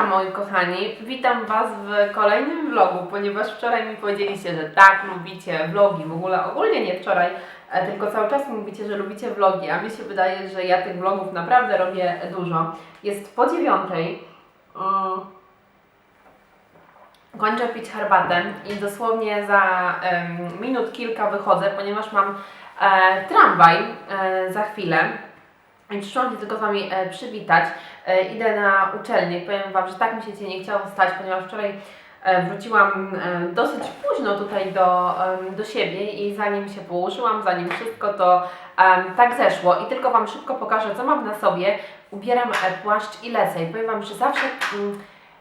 Hejka moi kochani, witam Was w kolejnym vlogu, ponieważ wczoraj mi powiedzieliście, że tak, lubicie vlogi, w ogóle ogólnie nie wczoraj, e, tylko cały czas mówicie, że lubicie vlogi, a mi się wydaje, że ja tych vlogów naprawdę robię dużo. Jest po dziewiątej, mm, kończę pić herbatę i dosłownie za minut kilka wychodzę, ponieważ mam e, tramwaj e, za chwilę. Przyszłam się tylko z Wami e, przywitać. E, idę na uczelnię. Powiem Wam, że tak mi się nie chciało wstać, ponieważ wczoraj e, wróciłam dosyć późno tutaj do, do siebie i zanim się położyłam, zanim wszystko to em, tak zeszło i tylko Wam szybko pokażę, co mam na sobie. Ubieram płaszcz i lecę i powiem Wam, że zawsze mm,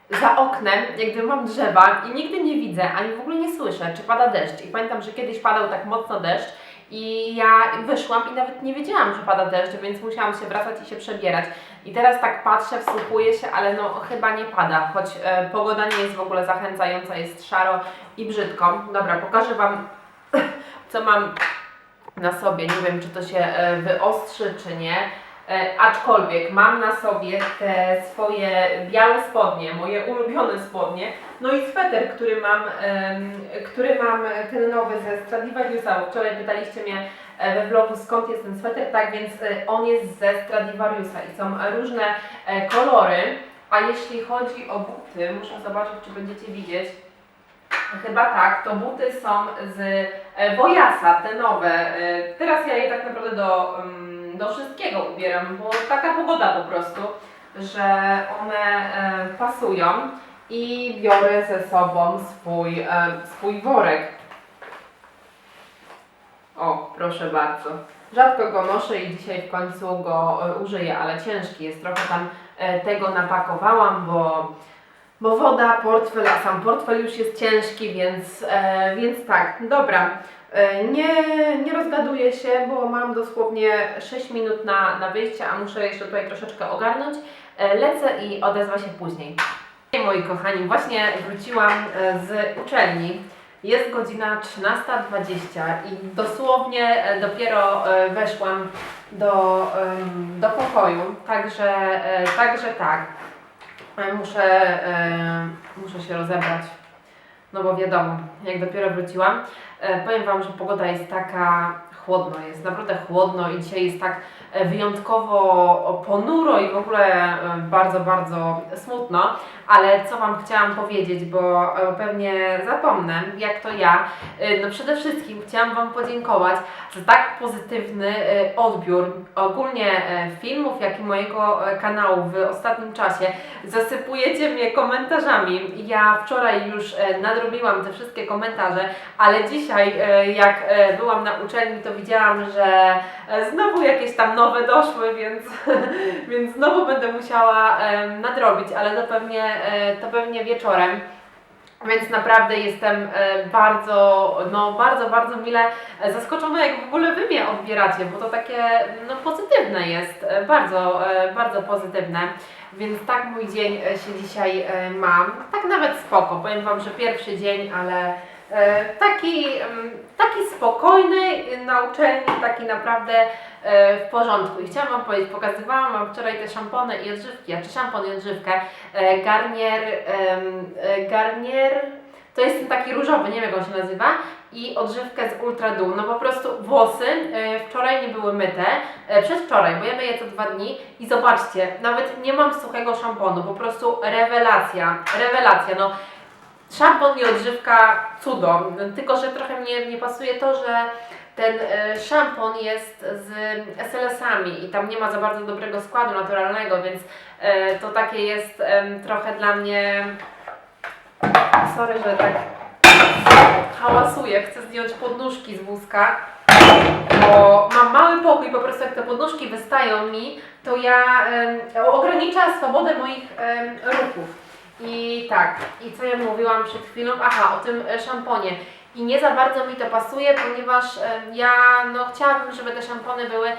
za oknem jakby mam drzewa i nigdy nie widzę, ani w ogóle nie słyszę, czy pada deszcz. I pamiętam, że kiedyś padał tak mocno deszcz i ja wyszłam i nawet nie wiedziałam, że pada deszcz, więc musiałam się wracać i się przebierać. I teraz tak patrzę, wsłuchuję się, ale no chyba nie pada, choć e, pogoda nie jest w ogóle zachęcająca, jest szaro i brzydko. Dobra, pokażę Wam, co mam na sobie. Nie wiem, czy to się e, wyostrzy, czy nie. E, aczkolwiek mam na sobie te swoje białe spodnie, moje ulubione spodnie, no i sweter, który mam, który mam ten nowy ze Stradivariusa. Wczoraj pytaliście mnie e, we vlogu skąd jest ten sweter, tak więc e, on jest ze Stradivariusa i są różne kolory. A jeśli chodzi o buty, muszę zobaczyć, czy będziecie widzieć. Chyba tak, to buty są z Wojasa, te nowe. Teraz ja je tak naprawdę do, do wszystkiego ubieram, bo taka pogoda po prostu, że one e, pasują i biorę ze sobą swój, e, swój worek. O, proszę bardzo. Rzadko go noszę i dzisiaj w końcu go e, użyję, ale ciężki jest. Trochę tam tego napakowałam, bo bo woda, portfel, a sam portfel już jest ciężki, więc, więc tak, dobra. E, nie, nie rozgaduję się, bo mam dosłownie 6 minut na, na wyjście, a muszę jeszcze tutaj troszeczkę ogarnąć. E, lecę i odezwę się później. Moi kochani, właśnie wróciłam e, z uczelni. Jest godzina 13.20 i dosłownie dopiero weszłam do, do pokoju, także, także tak. Muszę, muszę się rozebrać. No bo wiadomo, jak dopiero wróciłam, e, powiem Wam, że pogoda jest taka chłodno, jest naprawdę chłodno i dzisiaj jest tak e, wyjątkowo ponuro i w ogóle e, bardzo, bardzo smutno. Ale co Wam chciałam powiedzieć, bo e, pewnie zapomnę, jak to ja. E, No przede wszystkim chciałam Wam podziękować za tak pozytywny e, odbiór ogólnie filmów, jak i mojego kanału w ostatnim czasie. Zasypujecie mnie komentarzami. Ja wczoraj już nadrobiłam te wszystkie komentarze, ale dzisiaj jak byłam na uczelni, to widziałam, że znowu jakieś tam nowe doszły, więc, więc znowu będę musiała nadrobić, ale to pewnie, to pewnie wieczorem. Więc naprawdę jestem e, bardzo, no bardzo, bardzo mile e, zaskoczona, jak w ogóle Wy mnie odbieracie, bo to takie no, pozytywne jest, e, bardzo, e, bardzo pozytywne. Więc tak mój dzień e, się dzisiaj e, mam. Tak nawet spoko. Powiem Wam, że pierwszy dzień, ale e, taki, mm, taki spokojny e, na uczelni, taki naprawdę e, w porządku. I chciałam Wam powiedzieć, pokazywałam Wam wczoraj te szampony i odżywki, a czy szampon i odżywkę. E, Garnier, e, Garnier, to jest ten taki różowy, nie wiem jak on się nazywa, i odżywkę z Ultra Dół. No po prostu włosy e, wczoraj nie były myte, e, przedwczoraj, bo ja myję co dwa dni i zobaczcie, nawet nie mam suchego szamponu, po prostu rewelacja, rewelacja, no szampon i odżywka cudo, tylko że trochę mnie nie pasuje to, że ten e, szampon jest z SLS-ami i tam nie ma za bardzo dobrego składu naturalnego, więc e, to takie jest trochę dla mnie sorry, że tak hałasuję, chcę zdjąć podnóżki z wózka, bo mam mały pokój, po prostu jak te podnóżki wystają mi, to ja ogranicza swobodę moich ruchów. I tak, i co ja mówiłam przed chwilą? Aha, o tym e, szamponie. I nie za bardzo mi to pasuje, ponieważ em, ja no, chciałabym, żeby te szampony były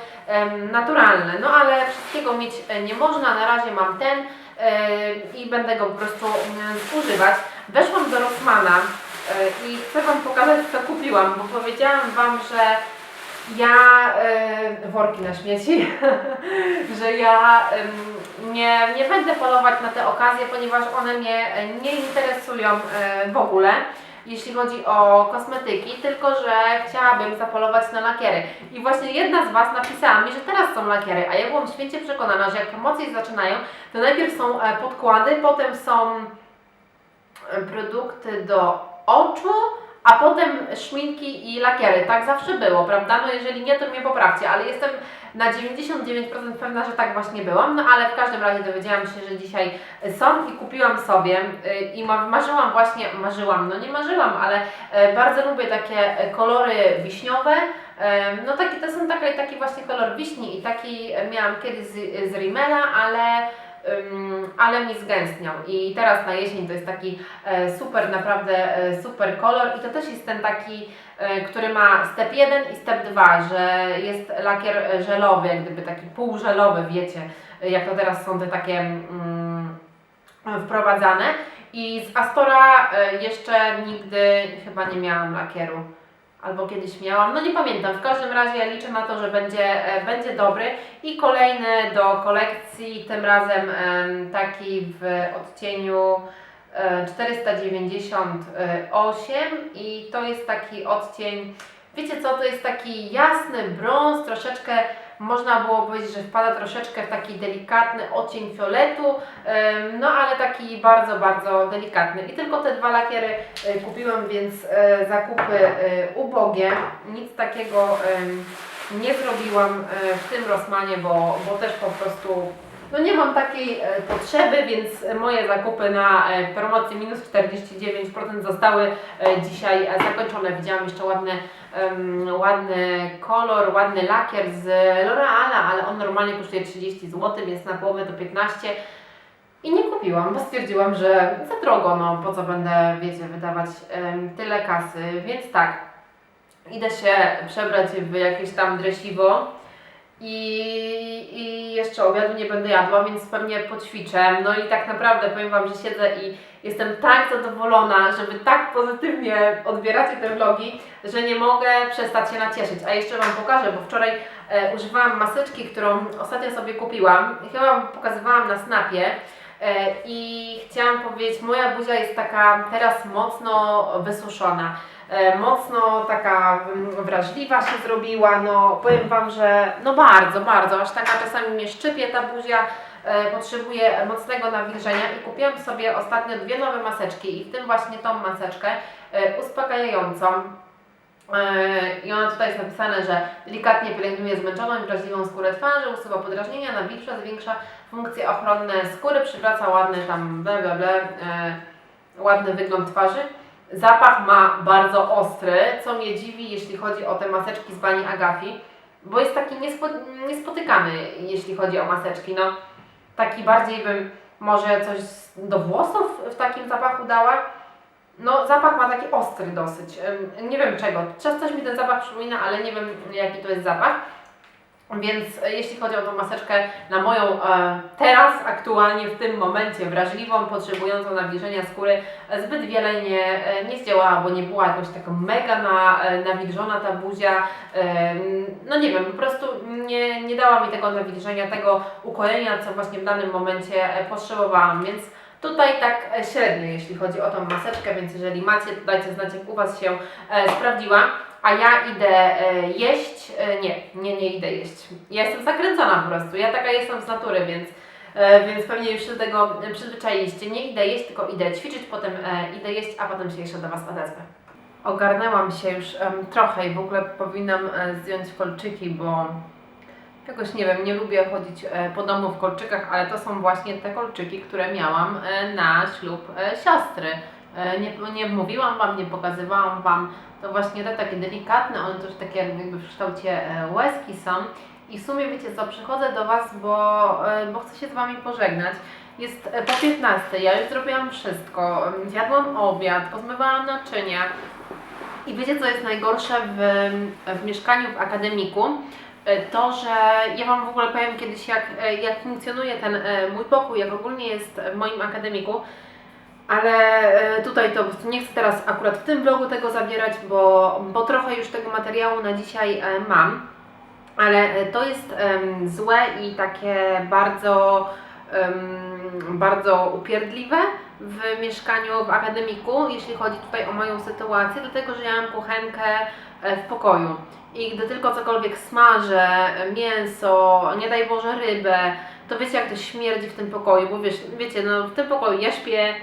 naturalne. No ale wszystkiego mieć e, nie można, na razie mam ten e, i będę go po prostu mm, zużywać. Weszłam do Rossmana e, i chcę Wam pokazać, co kupiłam, bo powiedziałam Wam, że ja worki na śmieci, że ja nie, nie będę polować na te okazje, ponieważ one mnie nie interesują e, w ogóle, jeśli chodzi o kosmetyki, tylko że chciałabym zapolować na lakiery. I właśnie jedna z Was napisała mi, że teraz są lakiery, a ja byłam święcie przekonana, że jak promocje zaczynają, to najpierw są e, podkłady, potem są e, produkty do oczu, a potem szminki i lakiery. Tak zawsze było, prawda? No jeżeli nie, to mnie poprawcie, ale jestem na 99% pewna, że tak właśnie byłam. No ale w każdym razie dowiedziałam się, że dzisiaj są i kupiłam sobie y, i ma- marzyłam właśnie, marzyłam, no nie marzyłam, ale e, bardzo lubię takie e, kolory wiśniowe. No taki, to są taki, taki właśnie kolor wiśni i taki miałam kiedyś z, z Rimmela, ale ale mi zgęstniał. I teraz na jesień to jest taki e, super, naprawdę e, super kolor. I to też jest ten taki, e, który ma step 1 i step 2, że jest lakier żelowy, jak gdyby taki półżelowy, wiecie, jak to teraz są te takie mm, wprowadzane. I z Astora jeszcze nigdy chyba nie miałam lakieru. Albo kiedyś miałam, no nie pamiętam. W każdym razie liczę na to, że będzie, e, będzie dobry. I kolejny do kolekcji, tym razem em, taki w odcieniu e, 498 i to jest taki odcień, wiecie co, to jest taki jasny brąz, troszeczkę można było powiedzieć, że wpada troszeczkę w taki delikatny odcień fioletu, no ale taki bardzo, bardzo delikatny. I tylko te dwa lakiery e, kupiłam, więc e, zakupy e, ubogie, nic takiego nie zrobiłam w tym Rossmanie, bo, bo też po prostu no nie mam takiej e, potrzeby, więc moje zakupy na e, promocji minus 49% zostały e, dzisiaj zakończone. Widziałam jeszcze ładny, em, ładny kolor, ładny lakier z L'Oreala, ale on normalnie kosztuje 30 zł, więc na połowę to 15 i nie kupiłam, bo stwierdziłam, że za drogo, no po co będę, wiecie, wydawać em, tyle kasy, więc tak, idę się przebrać w jakieś tam dresiwo i, i jeszcze obiadu nie będę jadła, więc pewnie poćwiczę. No i tak naprawdę powiem Wam, że siedzę i jestem tak zadowolona, że Wy tak pozytywnie odbieracie te vlogi, że nie mogę przestać się nacieszyć. A jeszcze Wam pokażę, bo wczoraj e, używałam maseczki, którą ostatnio sobie kupiłam. Chyba pokazywałam na snapie. E, I chciałam powiedzieć, moja buzia jest taka teraz mocno wysuszona. E, mocno taka mm, wrażliwa się zrobiła, no powiem Wam, że no bardzo, bardzo, aż taka czasami mnie szczypie ta buzia, e, potrzebuje mocnego nawilżenia i kupiłam sobie ostatnio dwie nowe maseczki i w tym właśnie tą maseczkę e, uspokajającą. I ona tutaj jest napisane, że delikatnie pielęgnuje zmęczoną i wrażliwą skórę twarzy, usuwa podrażnienia, nawilża, zwiększa funkcje ochronne skóry, przywraca ładny tam ble ble ble, ładny wygląd twarzy. Zapach ma bardzo ostry, co mnie dziwi, jeśli chodzi o te maseczki z Bani Agafi, bo jest taki niespo, niespotykany, jeśli chodzi o maseczki. No, taki bardziej bym może coś do włosów w takim zapachu dała. No, zapach ma taki ostry dosyć. Nie wiem czego. Czas coś mi ten zapach przypomina, ale nie wiem jaki to jest zapach. Więc e, jeśli chodzi o tą maseczkę na moją e, teraz, aktualnie w tym momencie wrażliwą, potrzebującą nawilżenia skóry, e, zbyt wiele nie, e, nie zdziałała, bo nie była jakoś taka mega na, nawilżona ta buzia. E, no nie wiem, po prostu nie, nie dała mi tego nawilżenia, tego ukojenia, co właśnie w danym momencie potrzebowałam, więc Tutaj tak średnio, jeśli chodzi o tą maseczkę, więc jeżeli macie, dajcie znać, jak u Was się e, sprawdziła. A ja idę e, jeść. E, nie, nie, nie idę jeść. Ja jestem zakręcona po prostu. Ja taka jestem z natury, więc, e, więc pewnie już się do tego przyzwyczailiście. Nie idę jeść, tylko idę ćwiczyć, potem idę jeść, a potem się jeszcze do Was odezwę. Ogarnęłam się już trochę i w ogóle powinnam zdjąć kolczyki, bo jakoś nie wiem, nie lubię chodzić po domu w kolczykach, ale to są właśnie te kolczyki, które miałam na ślub siostry. E, Nie, nie mówiłam Wam, nie pokazywałam Wam, to właśnie te takie delikatne, one też takie jakby w kształcie e, łezki są. I w sumie wiecie co, przychodzę do Was, bo, e, bo chcę się z Wami pożegnać. Jest po 15, ja już zrobiłam wszystko, em, zjadłam obiad, pozmywałam naczynia. I wiecie co jest najgorsze w, w mieszkaniu w akademiku? To, że ja Wam w ogóle powiem kiedyś, jak, jak funkcjonuje ten mój pokój, jak ogólnie jest w moim akademiku. Ale e, tutaj to nie chcę teraz akurat w tym vlogu tego zabierać, bo, bo trochę już tego materiału na dzisiaj e, mam. Ale e, to jest złe i takie bardzo, bardzo upierdliwe w mieszkaniu w akademiku, jeśli chodzi tutaj o moją sytuację, dlatego że ja mam kuchenkę w pokoju. I gdy tylko cokolwiek smażę, mięso, nie daj Boże rybę, to wiecie jak to śmierdzi w tym pokoju, bo wiesz, wiecie, no w tym pokoju ja śpię,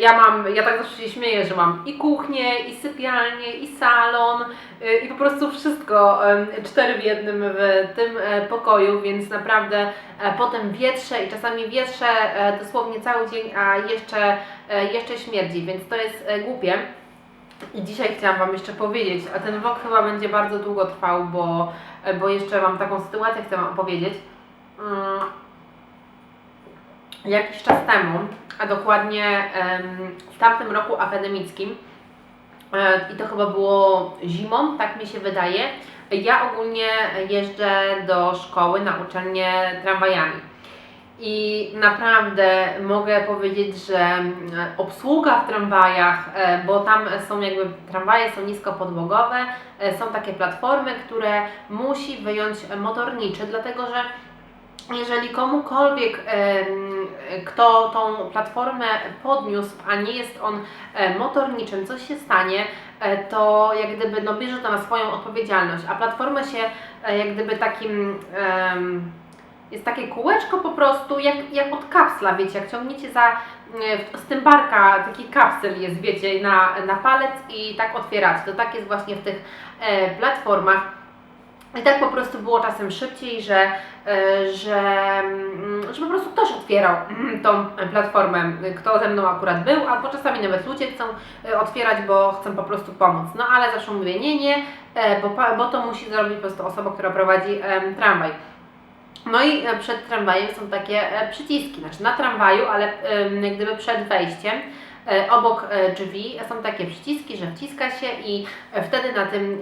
ja mam, ja tak zawsze się śmieję, że mam i kuchnię, i sypialnię, i salon, e, i po prostu wszystko cztery w jednym w tym e, pokoju, więc naprawdę e, potem wietrze i czasami wietrze e, dosłownie cały dzień, a jeszcze, e, jeszcze śmierdzi, więc to jest e, głupie. I dzisiaj chciałam Wam jeszcze powiedzieć, a ten vlog chyba będzie bardzo długo trwał, bo, e, bo jeszcze mam taką sytuację, chcę Wam opowiedzieć. Jakiś czas temu, a dokładnie w tamtym roku akademickim, e, i to chyba było zimą, tak mi się wydaje, ja ogólnie jeżdżę do szkoły na uczelnię tramwajami. I naprawdę mogę powiedzieć, że obsługa w tramwajach, e, bo tam są jakby tramwaje są niskopodłogowe, e, są takie platformy, które musi wyjąć motorniczy, dlatego że jeżeli komukolwiek, kto tą platformę podniósł, a nie jest on e, motorniczym, coś się stanie, e, to jak gdyby no, bierze to na swoją odpowiedzialność, a platforma się e, jak gdyby takim jest takie kółeczko po prostu, jak, jak od kapsla, wiecie, jak ciągniecie za, z tym barka, taki kapsel jest, wiecie, na, na palec i tak otwieracie. To tak jest właśnie w tych platformach. I tak po prostu było czasem szybciej, że, e, że, mm, że po prostu ktoś otwierał mm, tą platformę, kto ze mną akurat był, albo czasami nawet ludzie chcą e, otwierać, bo chcą po prostu pomóc. No ale zawsze mówię nie, nie, e, bo, bo to musi zrobić po prostu osoba, która prowadzi tramwaj. No i przed tramwajem są takie przyciski, znaczy na tramwaju, ale jak gdyby przed wejściem, obok e, drzwi są takie przyciski, że wciska się i e, wtedy na tym,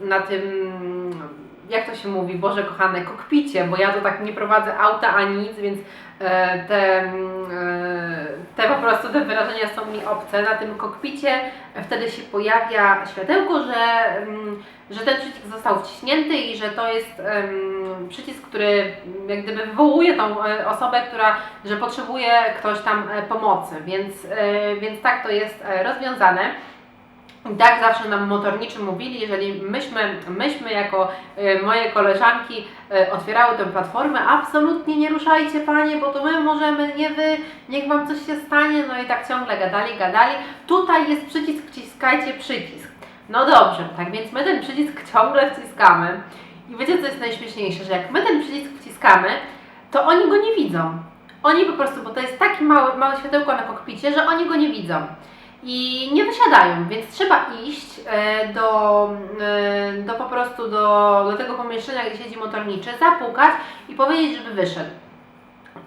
na tym, jak to się mówi, Boże kochane, kokpicie, bo ja to tak nie prowadzę auta ani nic, więc e, te, mm, e, te po prostu te wyrażenia są mi obce. Na tym kokpicie e, wtedy się pojawia światełko, że, mm, że ten przycisk został wciśnięty i że to jest przycisk, który jak gdyby wywołuje tą osobę, która, że potrzebuje ktoś tam pomocy, więc, więc tak to jest rozwiązane. Tak zawsze nam motorniczy mówili, jeżeli myśmy, myśmy jako e, moje koleżanki e, otwierały tę platformę, absolutnie nie ruszajcie panie, bo to my możemy, nie wy, niech wam coś się stanie, no i tak ciągle gadali, gadali. Tutaj jest przycisk, wciskajcie przycisk. No dobrze, tak więc my ten przycisk ciągle wciskamy. I wiecie co jest najśmieszniejsze, że jak my ten przycisk wciskamy, to oni go nie widzą. Oni po prostu, bo to jest takie małe, małe światełko na kokpicie, że oni go nie widzą i nie wysiadają, więc trzeba iść e, do, e, do po prostu do, do tego pomieszczenia, gdzie siedzi motorniczy, zapukać i powiedzieć, żeby wyszedł.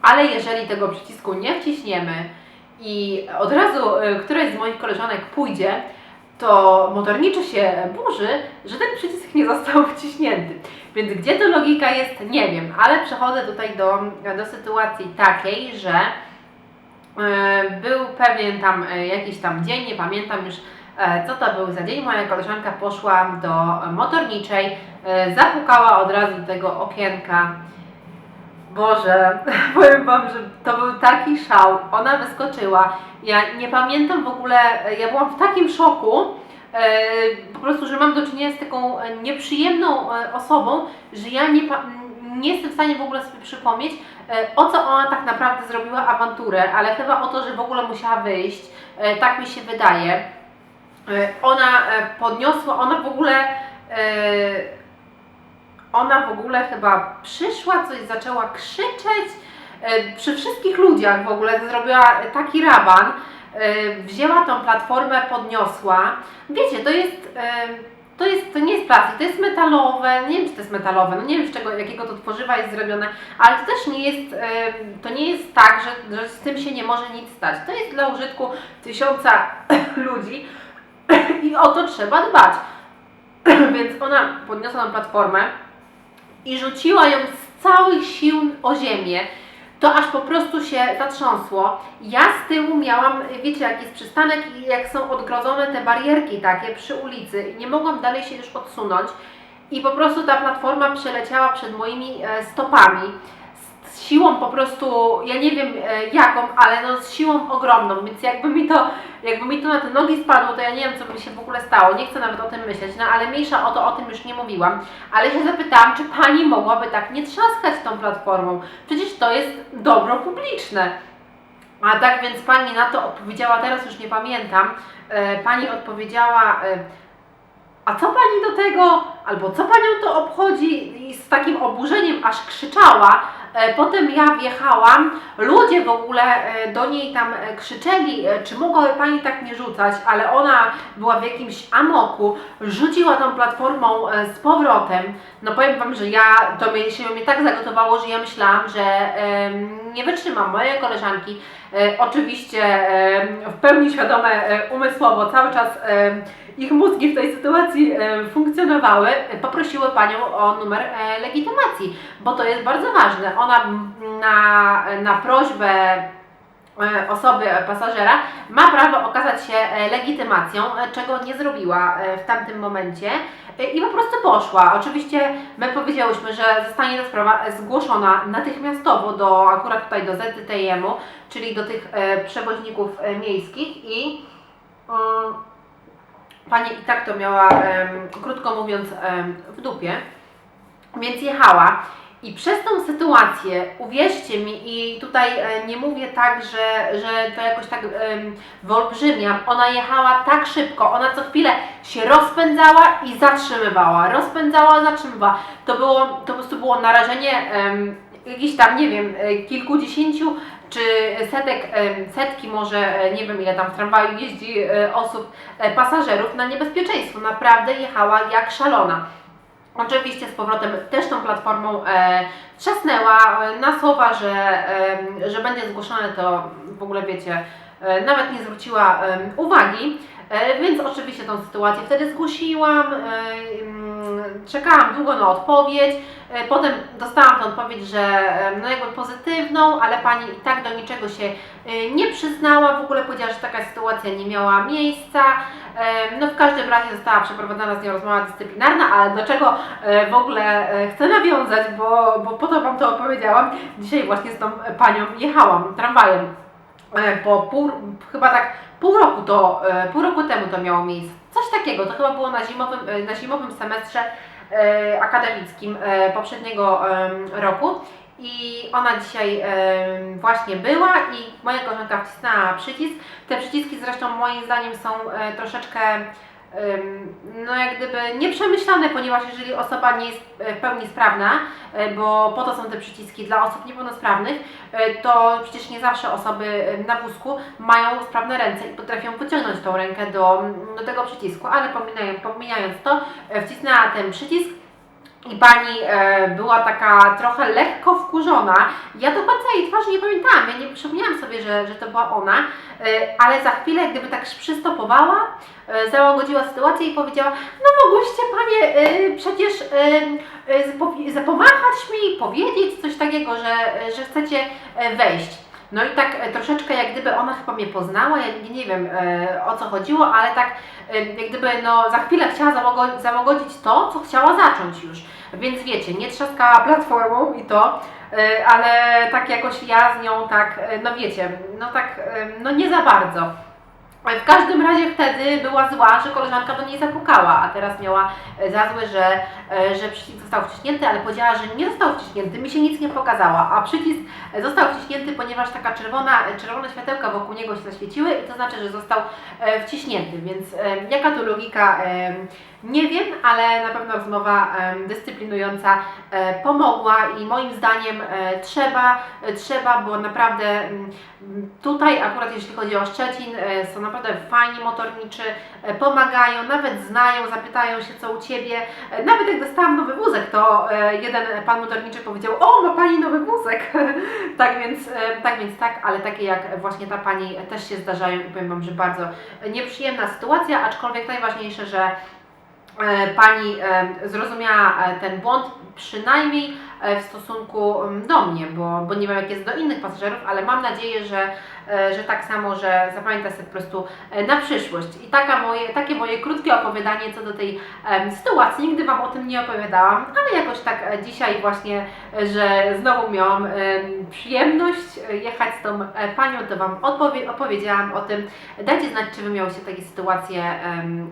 Ale jeżeli tego przycisku nie wciśniemy i od razu e, któraś z moich koleżanek pójdzie, to motorniczy się burzy, że ten przycisk nie został wciśnięty. Więc gdzie tu logika jest, nie wiem, ale przechodzę tutaj do, do sytuacji takiej, że Był pewien tam e, jakiś tam dzień, nie pamiętam już e, co to był za dzień. Moja koleżanka poszła do motorniczej, e, zapukała od razu do tego okienka. Boże, powiem Wam, że to był taki szał. Ona wyskoczyła. Ja nie pamiętam w ogóle, e, ja byłam w takim szoku, e, po prostu, że mam do czynienia z taką e, nieprzyjemną e, osobą, że ja nie, pa- nie jestem w stanie w ogóle sobie przypomnieć, e, o co ona tak naprawdę zrobiła awanturę, ale chyba o to, że w ogóle musiała wyjść, e, tak mi się wydaje. E, Ona podniosła, ona w ogóle, ona w ogóle chyba przyszła, coś zaczęła krzyczeć, przy wszystkich ludziach w ogóle zrobiła taki raban, wzięła tą platformę, podniosła. Wiecie, to jest, to jest, to nie jest plastik, to jest metalowe, nie wiem czy to jest metalowe, no nie wiem z czego, jakiego to tworzywa jest zrobione, ale to też nie jest, to nie jest tak, że, że z tym się nie może nic stać. To jest dla użytku tysiąca ludzi i o to trzeba dbać. Więc ona podniosła tą platformę i rzuciła ją z całych sił o ziemię. To aż po prostu się zatrząsło. Ja z tyłu miałam, wiecie, jak jest przystanek i jak są odgrodzone te barierki takie przy ulicy nie mogłam dalej się już odsunąć i po prostu ta platforma przeleciała przed moimi e, stopami z siłą po prostu, ja nie wiem e, jaką, ale no z siłą ogromną, więc jakby mi to, jakby mi to na te nogi spadło, to ja nie wiem co by się w ogóle stało, nie chcę nawet o tym myśleć, no ale mniejsza o to, o tym już nie mówiłam, ale się zapytałam, czy Pani mogłaby tak nie trzaskać tą platformą, przecież to jest dobro publiczne. A tak więc Pani na to odpowiedziała, teraz już nie pamiętam, e, Pani odpowiedziała, e, a co Pani do tego, albo co Panią to obchodzi? I z takim oburzeniem aż krzyczała, Potem ja wjechałam, ludzie w ogóle e, do niej tam e, krzyczeli, e, czy mogłaby Pani tak nie rzucać, ale ona była w jakimś amoku, rzuciła tą platformą e, z powrotem. No powiem Wam, że ja, to się mnie tak zagotowało, że ja myślałam, że em, nie wytrzymam. Moje koleżanki, e, oczywiście em, w pełni świadome e, umysłowo, cały czas ich mózgi w tej sytuacji e, funkcjonowały, e, poprosiły Panią o numer e, legitymacji bo to jest bardzo ważne. Ona na, na prośbę e, osoby, e, pasażera ma prawo okazać się e, legitymacją, e, czego nie zrobiła e, w tamtym momencie e, i po prostu poszła. Oczywiście my powiedziałyśmy, że zostanie ta sprawa e, zgłoszona natychmiastowo do akurat tutaj do ZTM-u, czyli do tych e, przewoźników e, miejskich i mm, pani i tak to miała, krótko mówiąc, w dupie. Więc jechała i przez tą sytuację, uwierzcie mi, i tutaj e, nie mówię tak, że, że to jakoś tak em, wyolbrzymiam, ona jechała tak szybko, ona co chwilę się rozpędzała i zatrzymywała, rozpędzała, zatrzymywała. To było, to po prostu było narażenie em, jakichś tam, nie wiem, e, kilkudziesięciu czy setek, setki może, e, nie wiem ile tam w tramwaju jeździ osób, pasażerów na niebezpieczeństwo. Naprawdę jechała jak szalona. Oczywiście z powrotem też tą platformą e, trzasnęła e, na słowa, że, e, że będzie zgłoszone, to w ogóle wiecie, e, nawet nie zwróciła e, uwagi. E, więc oczywiście tą sytuację wtedy zgłosiłam, e, mm, czekałam długo na odpowiedź, e, potem dostałam tę odpowiedź, że no jakby pozytywną, ale pani i tak do niczego się nie przyznała, w ogóle powiedziała, że taka sytuacja nie miała miejsca. No w każdym razie została przeprowadzona z nią rozmowa dyscyplinarna, ale do czego w ogóle chcę nawiązać, bo, bo po to Wam to opowiedziałam. Dzisiaj właśnie z tą panią jechałam tramwajem. Po pół, chyba tak pół roku to, e, pół roku temu to miało miejsce. Coś takiego, to chyba było na zimowym, e, na zimowym semestrze e, akademickim poprzedniego roku. I ona dzisiaj właśnie była i moja koleżanka wcisnęła przycisk. Te przyciski zresztą moim zdaniem są troszeczkę no jak gdyby nieprzemyślane, ponieważ jeżeli osoba nie jest e, w pełni sprawna, e, bo po to są te przyciski dla osób niepełnosprawnych, e, to przecież nie zawsze osoby na wózku mają sprawne ręce i potrafią wyciągnąć tą rękę do, do tego przycisku, ale pomijając, pomijając to, wcisnęła ten przycisk i pani e, była taka trochę lekko wkurzona. Ja do końca jej twarzy nie pamiętałam, ja nie przypomniałam sobie, że, że to była ona, e, ale za chwilę, gdyby tak przystopowała, e, załagodziła sytuację i powiedziała: No, mogłyście panie e, przecież e, e, zapomachać mi, powiedzieć coś takiego, że, że chcecie e, wejść. No i tak e, troszeczkę jak gdyby ona chyba mnie poznała, ja nie, wiem e, o co chodziło, ale tak e, jak gdyby no za chwilę chciała załogo- załagodzić to, co chciała zacząć już. Więc wiecie, nie trzaskała platformą i to, ale tak jakoś ja z nią tak, no wiecie, no tak, no nie za bardzo. W każdym razie wtedy była zła, że koleżanka do niej zapukała, a teraz miała e, za złe, że, e, że przycisk został wciśnięty, ale powiedziała, że nie został wciśnięty, mi się nic nie pokazała, a przycisk e, został wciśnięty, ponieważ taka czerwona, czerwone światełka wokół niego się zaświeciły i to znaczy, że został wciśnięty, więc jaka tu logika, nie wiem, ale na pewno rozmowa dyscyplinująca e, pomogła i moim zdaniem e, trzeba, e, trzeba, bo naprawdę mm, Tutaj akurat jeśli chodzi o Szczecin, są naprawdę fajni motorniczy, pomagają, nawet znają, zapytają się co u Ciebie. Nawet jak dostałam nowy wózek, to jeden pan motorniczy powiedział, o ma Pani nowy wózek. tak, więc, tak więc tak, ale takie jak właśnie ta Pani też się zdarzają i powiem Wam, że bardzo nieprzyjemna sytuacja, aczkolwiek najważniejsze, że Pani e, zrozumiała e, ten błąd, przynajmniej e, w stosunku mm, do mnie, bo, bo nie wiem jak jest do innych pasażerów, ale mam nadzieję, że, e, że tak samo, że zapamięta sobie po prostu e, na przyszłość. I taka moje, takie moje krótkie opowiadanie co do tej sytuacji. Nigdy Wam o tym nie opowiadałam, ale jakoś tak e, dzisiaj właśnie, e, że znowu miałam em, przyjemność e, jechać z tą e, panią, to Wam odpowie, opowiedziałam o tym. Dajcie znać, czy Wy miałyście takie sytuacje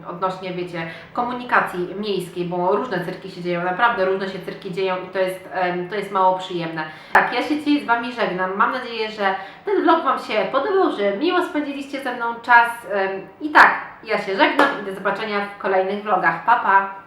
odnośnie, wiecie, komunikacji miejskiej, bo różne cyrki się dzieją, naprawdę różne się cyrki dzieją i to jest, to jest mało przyjemne. Tak, ja się dzisiaj z Wami żegnam. Mam nadzieję, że ten vlog Wam się podobał, że miło spędziliście ze mną czas. I tak, ja się żegnam i do zobaczenia w kolejnych vlogach. Pa, pa!